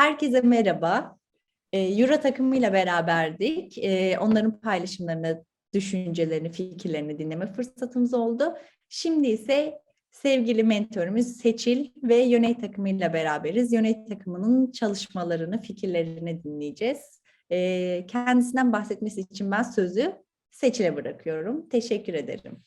Herkese merhaba. Ee, Euro takımıyla beraberdik. Ee, onların paylaşımlarını, düşüncelerini, fikirlerini dinleme fırsatımız oldu. Şimdi ise sevgili mentorumuz Seçil ve Yöney takımıyla beraberiz. Yöney takımının çalışmalarını, fikirlerini dinleyeceğiz. Ee, kendisinden bahsetmesi için ben sözü Seçil'e bırakıyorum. Teşekkür ederim.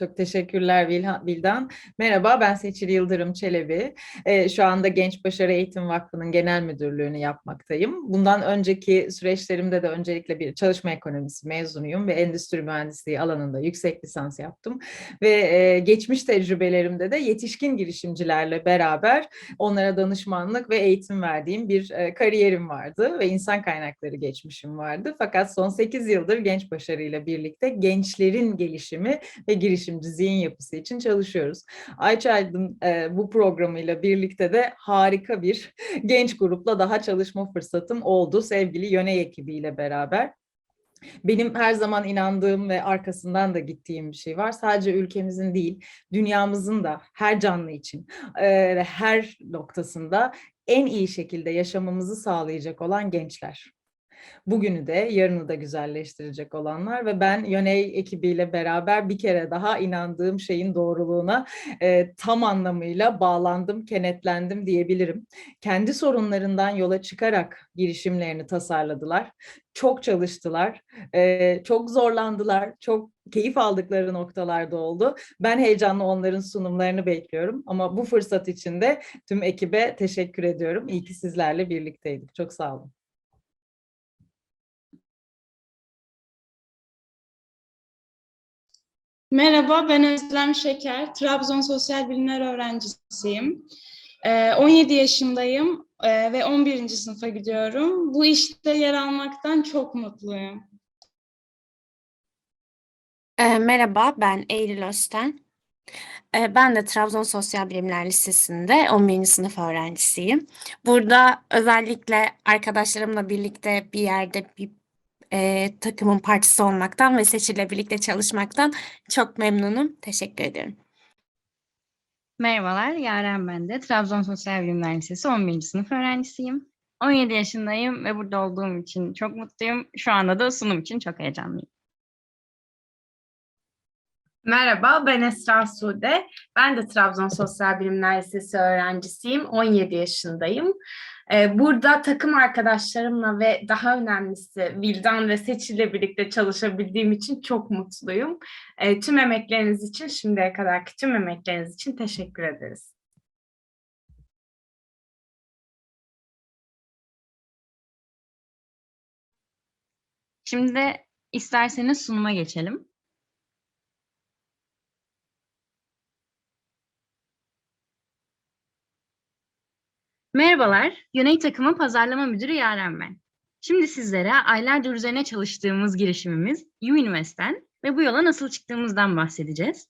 Çok teşekkürler Vildan. Merhaba ben Seçil Yıldırım Çelebi. Ee, şu anda Genç Başarı Eğitim Vakfı'nın genel müdürlüğünü yapmaktayım. Bundan önceki süreçlerimde de öncelikle bir çalışma ekonomisi mezunuyum ve endüstri mühendisliği alanında yüksek lisans yaptım. Ve e, geçmiş tecrübelerimde de yetişkin girişimcilerle beraber onlara danışmanlık ve eğitim verdiğim bir e, kariyerim vardı ve insan kaynakları geçmişim vardı. Fakat son 8 yıldır Genç Başarı ile birlikte gençlerin gelişimi ve girişimci zihin yapısı için çalışıyoruz. Ayça Aydın e, bu programıyla birlikte de harika bir genç grupla daha çalışma fırsatım oldu sevgili Yöne ekibiyle beraber. Benim her zaman inandığım ve arkasından da gittiğim bir şey var. Sadece ülkemizin değil, dünyamızın da her canlı için ve her noktasında en iyi şekilde yaşamamızı sağlayacak olan gençler bugünü de yarını da güzelleştirecek olanlar ve ben Yöney ekibiyle beraber bir kere daha inandığım şeyin doğruluğuna e, tam anlamıyla bağlandım, kenetlendim diyebilirim. Kendi sorunlarından yola çıkarak girişimlerini tasarladılar. Çok çalıştılar, e, çok zorlandılar, çok keyif aldıkları noktalarda oldu. Ben heyecanla onların sunumlarını bekliyorum ama bu fırsat için de tüm ekibe teşekkür ediyorum. İyi ki sizlerle birlikteydik. Çok sağ olun. Merhaba, ben Özlem Şeker. Trabzon Sosyal Bilimler öğrencisiyim. Ee, 17 yaşındayım ee, ve 11. sınıfa gidiyorum. Bu işte yer almaktan çok mutluyum. E, merhaba, ben Eylül Özten. E, ben de Trabzon Sosyal Bilimler Lisesi'nde 11. sınıf öğrencisiyim. Burada özellikle arkadaşlarımla birlikte bir yerde bir e, takımın parçası olmaktan ve Seçil'le birlikte çalışmaktan çok memnunum. Teşekkür ederim. Merhabalar, Yaren ben de. Trabzon Sosyal Bilimler Lisesi 11. sınıf öğrencisiyim. 17 yaşındayım ve burada olduğum için çok mutluyum. Şu anda da sunum için çok heyecanlıyım. Merhaba, ben Esra Sude. Ben de Trabzon Sosyal Bilimler Lisesi öğrencisiyim. 17 yaşındayım. Ee, Burada takım arkadaşlarımla ve daha önemlisi Vildan ve Seçil'le birlikte çalışabildiğim için çok mutluyum. Ee, Tüm emekleriniz için, şimdiye kadarki tüm emekleriniz için teşekkür ederiz. Şimdi isterseniz sunuma geçelim. Merhabalar, Yöney takımı pazarlama müdürü Yaren ben. Şimdi sizlere aylardır üzerine çalıştığımız girişimimiz U-Invest'ten ve bu yola nasıl çıktığımızdan bahsedeceğiz.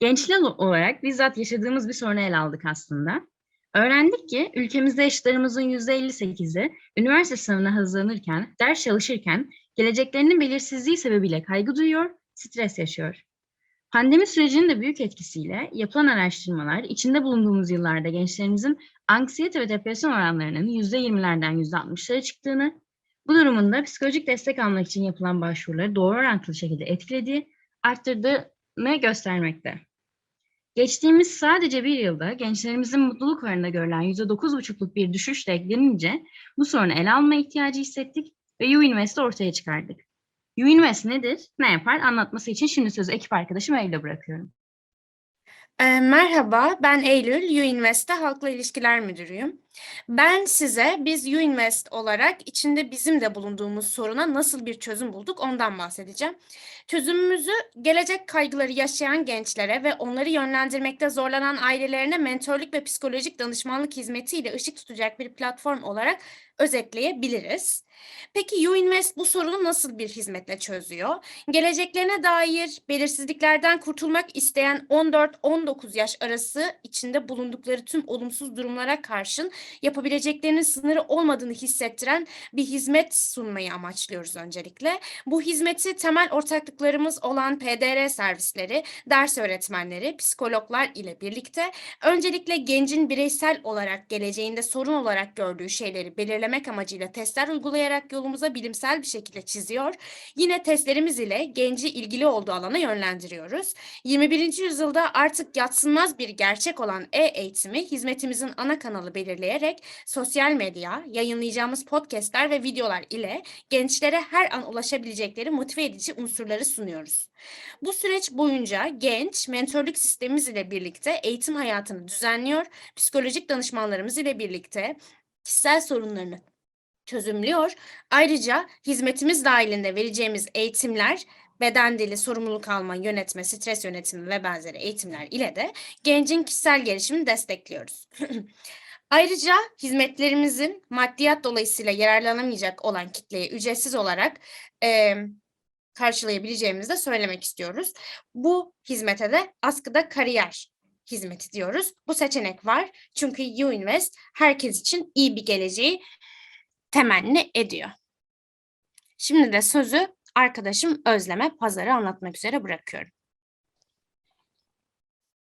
Gençler olarak bizzat yaşadığımız bir sorunu ele aldık aslında. Öğrendik ki ülkemizde yaşıtlarımızın %58'i üniversite sınavına hazırlanırken, ders çalışırken geleceklerinin belirsizliği sebebiyle kaygı duyuyor, stres yaşıyor. Pandemi sürecinin de büyük etkisiyle yapılan araştırmalar içinde bulunduğumuz yıllarda gençlerimizin anksiyete ve depresyon oranlarının %20'lerden %60'lara çıktığını, bu durumun da psikolojik destek almak için yapılan başvuruları doğru orantılı şekilde etkilediği, arttırdığını göstermekte. Geçtiğimiz sadece bir yılda gençlerimizin mutluluk oranında görülen %9,5'luk bir düşüşle eklenince bu sorunu ele alma ihtiyacı hissettik ve U-Invest'i ortaya çıkardık. U-Invest nedir, ne yapar anlatması için şimdi sözü ekip arkadaşım Eylül'e bırakıyorum. E, merhaba, ben Eylül, U-Invest'te Halkla İlişkiler Müdürüyüm. Ben size biz U-Invest olarak içinde bizim de bulunduğumuz soruna nasıl bir çözüm bulduk ondan bahsedeceğim. Çözümümüzü gelecek kaygıları yaşayan gençlere ve onları yönlendirmekte zorlanan ailelerine mentorluk ve psikolojik danışmanlık hizmetiyle ışık tutacak bir platform olarak özetleyebiliriz. Peki U-Invest bu sorunu nasıl bir hizmetle çözüyor? Geleceklerine dair belirsizliklerden kurtulmak isteyen 14-19 yaş arası içinde bulundukları tüm olumsuz durumlara karşın yapabileceklerinin sınırı olmadığını hissettiren bir hizmet sunmayı amaçlıyoruz öncelikle. Bu hizmeti temel ortaklıklarımız olan PDR servisleri, ders öğretmenleri, psikologlar ile birlikte öncelikle gencin bireysel olarak geleceğinde sorun olarak gördüğü şeyleri belirlemek amacıyla testler uygulayarak yolumuza bilimsel bir şekilde çiziyor. Yine testlerimiz ile genci ilgili olduğu alana yönlendiriyoruz. 21. yüzyılda artık yatsınmaz bir gerçek olan e-eğitimi hizmetimizin ana kanalı belirleyerek sosyal medya, yayınlayacağımız podcastler ve videolar ile gençlere her an ulaşabilecekleri motive edici unsurları sunuyoruz. Bu süreç boyunca genç mentorluk sistemimiz ile birlikte eğitim hayatını düzenliyor, psikolojik danışmanlarımız ile birlikte kişisel sorunlarını çözümlüyor. Ayrıca hizmetimiz dahilinde vereceğimiz eğitimler beden dili, sorumluluk alma, yönetme, stres yönetimi ve benzeri eğitimler ile de gencin kişisel gelişimini destekliyoruz. Ayrıca hizmetlerimizin maddiyat dolayısıyla yararlanamayacak olan kitleye ücretsiz olarak eee karşılayabileceğimizi de söylemek istiyoruz. Bu hizmete de askıda kariyer hizmeti diyoruz. Bu seçenek var çünkü UInvest herkes için iyi bir geleceği temenni ediyor. Şimdi de sözü arkadaşım Özlem'e pazarı anlatmak üzere bırakıyorum.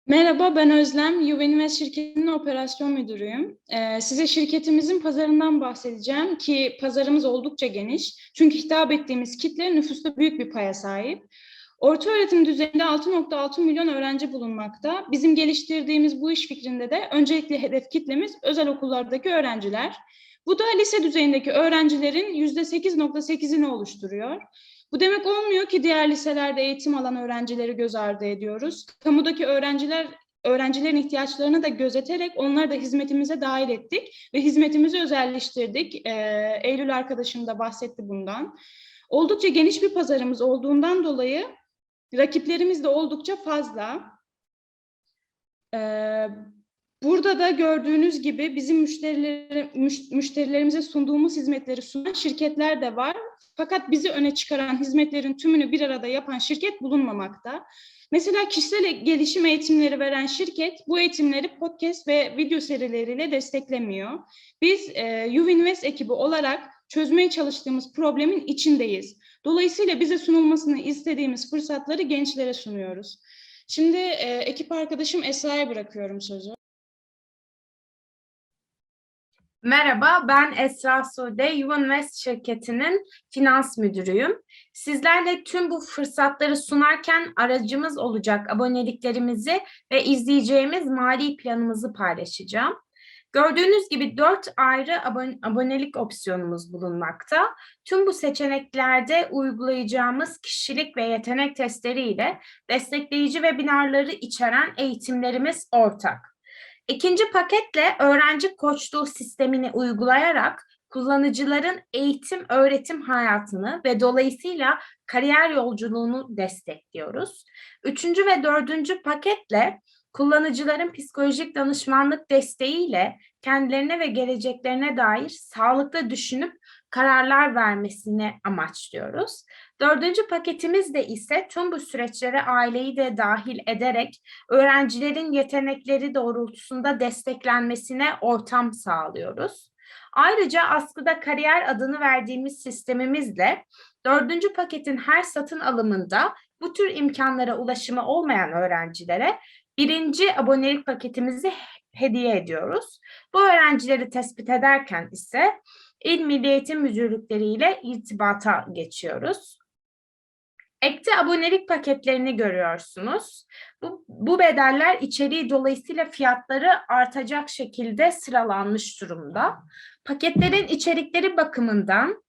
Merhaba, ben Özlem. Juveninvest şirketinin operasyon müdürüyüm. Ee, size şirketimizin pazarından bahsedeceğim ki pazarımız oldukça geniş. Çünkü hitap ettiğimiz kitle nüfusta büyük bir paya sahip. Orta öğretim düzeyinde 6.6 milyon öğrenci bulunmakta. Bizim geliştirdiğimiz bu iş fikrinde de öncelikli hedef kitlemiz özel okullardaki öğrenciler. Bu da lise düzeyindeki öğrencilerin %8.8'ini oluşturuyor. Bu demek olmuyor ki diğer liselerde eğitim alan öğrencileri göz ardı ediyoruz. Kamudaki öğrenciler öğrencilerin ihtiyaçlarını da gözeterek onları da hizmetimize dahil ettik ve hizmetimizi özelleştirdik. Ee, Eylül arkadaşım da bahsetti bundan. Oldukça geniş bir pazarımız olduğundan dolayı rakiplerimiz de oldukça fazla. Ee, Burada da gördüğünüz gibi bizim müşterileri, müş- müşterilerimize sunduğumuz hizmetleri sunan şirketler de var. Fakat bizi öne çıkaran hizmetlerin tümünü bir arada yapan şirket bulunmamakta. Mesela kişisel gelişim eğitimleri veren şirket bu eğitimleri podcast ve video serileriyle desteklemiyor. Biz e, Uvinvest ekibi olarak çözmeye çalıştığımız problemin içindeyiz. Dolayısıyla bize sunulmasını istediğimiz fırsatları gençlere sunuyoruz. Şimdi e, ekip arkadaşım Esra'ya bırakıyorum sözü. Merhaba, ben Esra Sude, Yuvinvest şirketinin finans müdürüyüm. Sizlerle tüm bu fırsatları sunarken aracımız olacak aboneliklerimizi ve izleyeceğimiz mali planımızı paylaşacağım. Gördüğünüz gibi dört ayrı abon- abonelik opsiyonumuz bulunmakta. Tüm bu seçeneklerde uygulayacağımız kişilik ve yetenek testleriyle destekleyici webinarları içeren eğitimlerimiz ortak. İkinci paketle öğrenci koçluğu sistemini uygulayarak kullanıcıların eğitim öğretim hayatını ve dolayısıyla kariyer yolculuğunu destekliyoruz. Üçüncü ve dördüncü paketle kullanıcıların psikolojik danışmanlık desteğiyle kendilerine ve geleceklerine dair sağlıklı düşünüp kararlar vermesini amaçlıyoruz. Dördüncü paketimizde ise tüm bu süreçlere aileyi de dahil ederek öğrencilerin yetenekleri doğrultusunda desteklenmesine ortam sağlıyoruz. Ayrıca askıda kariyer adını verdiğimiz sistemimizle dördüncü paketin her satın alımında bu tür imkanlara ulaşımı olmayan öğrencilere birinci abonelik paketimizi hediye ediyoruz. Bu öğrencileri tespit ederken ise İl Milli Eğitim Müdürlükleri ile irtibata geçiyoruz. Ekte abonelik paketlerini görüyorsunuz. Bu, bu bedeller içeriği dolayısıyla fiyatları artacak şekilde sıralanmış durumda. Paketlerin içerikleri bakımından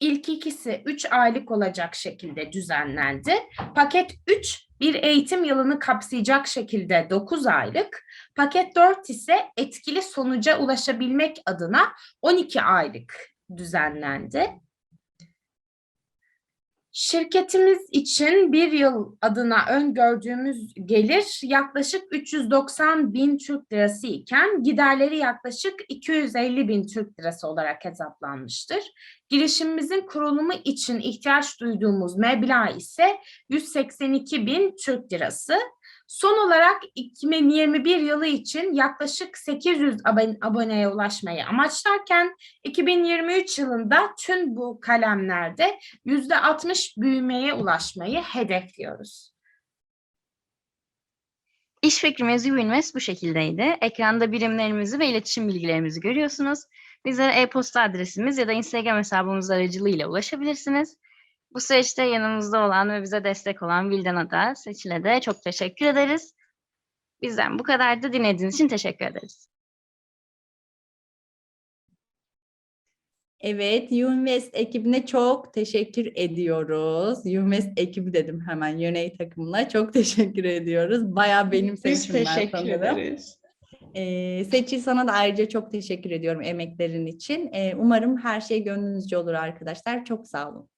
ilk ikisi 3 aylık olacak şekilde düzenlendi. Paket 3 bir eğitim yılını kapsayacak şekilde 9 aylık. Paket 4 ise etkili sonuca ulaşabilmek adına 12 aylık düzenlendi. Şirketimiz için bir yıl adına öngördüğümüz gelir yaklaşık 390 bin Türk lirası iken giderleri yaklaşık 250 bin Türk lirası olarak hesaplanmıştır. Girişimimizin kurulumu için ihtiyaç duyduğumuz meblağ ise 182 bin Türk lirası. Son olarak 2021 yılı için yaklaşık 800 abone- aboneye ulaşmayı amaçlarken 2023 yılında tüm bu kalemlerde %60 büyümeye ulaşmayı hedefliyoruz. İş fikrimiz Uinvest bu şekildeydi. Ekranda birimlerimizi ve iletişim bilgilerimizi görüyorsunuz. Bizlere e-posta adresimiz ya da Instagram hesabımız aracılığıyla ulaşabilirsiniz. Bu süreçte yanımızda olan ve bize destek olan Vildan'a da Seçil'e de çok teşekkür ederiz. Bizden bu kadar da dinlediğiniz için teşekkür ederiz. Evet, Uinvest ekibine çok teşekkür ediyoruz. Uinvest ekibi dedim hemen Yöney takımına. Çok teşekkür ediyoruz. Bayağı benim Biz seçimler teşekkür sanırım. ederiz. Ee, Seçil sana da ayrıca çok teşekkür ediyorum emeklerin için. Ee, umarım her şey gönlünüzce olur arkadaşlar. Çok sağ olun.